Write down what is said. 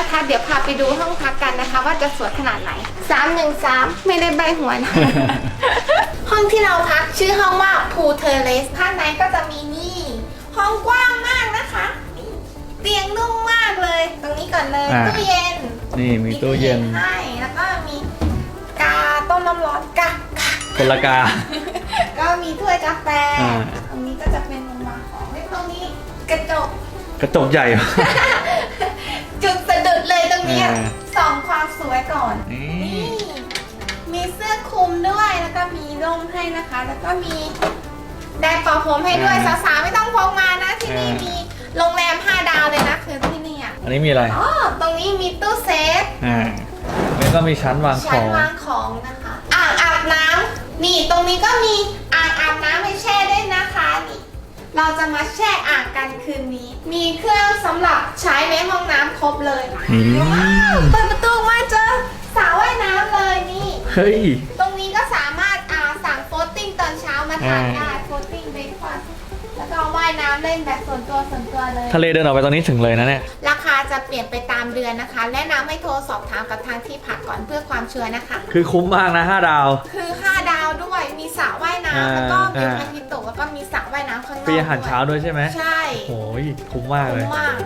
เดี๋ยวพาไปดูห้องพักกันนะคะ ว่าจะสวยขนาดไหนสามหนึ่งสามไม่ได้ใบหัวนะห้องที่เราพักชื่อห้องว่าพูเทเลสข้างในก็จะมีนี่ ห้องกว้างมากนะคะนี่เตียงนุ่มมากเลย ตรงนี้ก่อนเลยอ่า ตู้เย็น นี่มีตู้เย็นให้แล้วก็มีกาต้มน้ำร้อนกากาคนละกา ก็มีถ้วยกาแฟ อ่า ตรงนี้ก็จะเป็นมุมวางของและตรงนี้กระจกกระจกใหญ่จุดสะดุด เลยตรงเนี้ยอ่าส่องความสวยก่อน นี่ นี่ มีเสื้อคลุมด้วยแล้วก็มีร่มให้นะคะ แล้วก็มีแดดเป่าผมให้ด้วยสาวๆไม่ต้องพกมานะ ที่นี่มีโรงแรม 5 ดาวเลยนะคือที่นี่อะอันนี้มีอะไรอ๋อตรงนี้มีตู้เซฟ อ่าแล้วก็มีชั้นวางขชั้นองวางของนะคะ อ่างอาบน้ำนี่ตรงนี้ก็มีอ่างอาบน้ำให้แช่ด้วยนะคะนี่ เราจะมาแช่อ่างกันคืนนี้ มีเครื่องสำหรับใช้ในห้องน้ำครบเลยนี่ว้าวเปิดประตูมาเจอสระว่ายน้ำเลยนี่ เฮ้ย ตรงนี้ก็สามารถอ่าสั่งโฟตติ้งตอนเช้ามาทานอ่าได้โฟตติ้งเบรคฟาสต์แล้วก็ว่ายน้ำเล่นแบบส่วนตัวส่วนตัวเลย ทะเลเดินออกไปตรงนี้ถึงเลยนะเนี่ย ราคาจะเปลี่ยนไปตามเดือนนะคะ แนะนำให้โทรสอบถามกับทางที่พักก่อนเพื่อความชัวร์นะคะ คือคุ้มมากนะ 5 ดาว คือ 5 ดาวด้วยมีสระว่ายอ่าน้ำแล้วก็มีอ่าพันธิโตะแล้วก็มีสระว่ายน้ำ ข้างนอกฟรีอาหารเช้าด้วยใช่ไหมใช่โอ้ยคุ้มมากเลยคุ้มมาก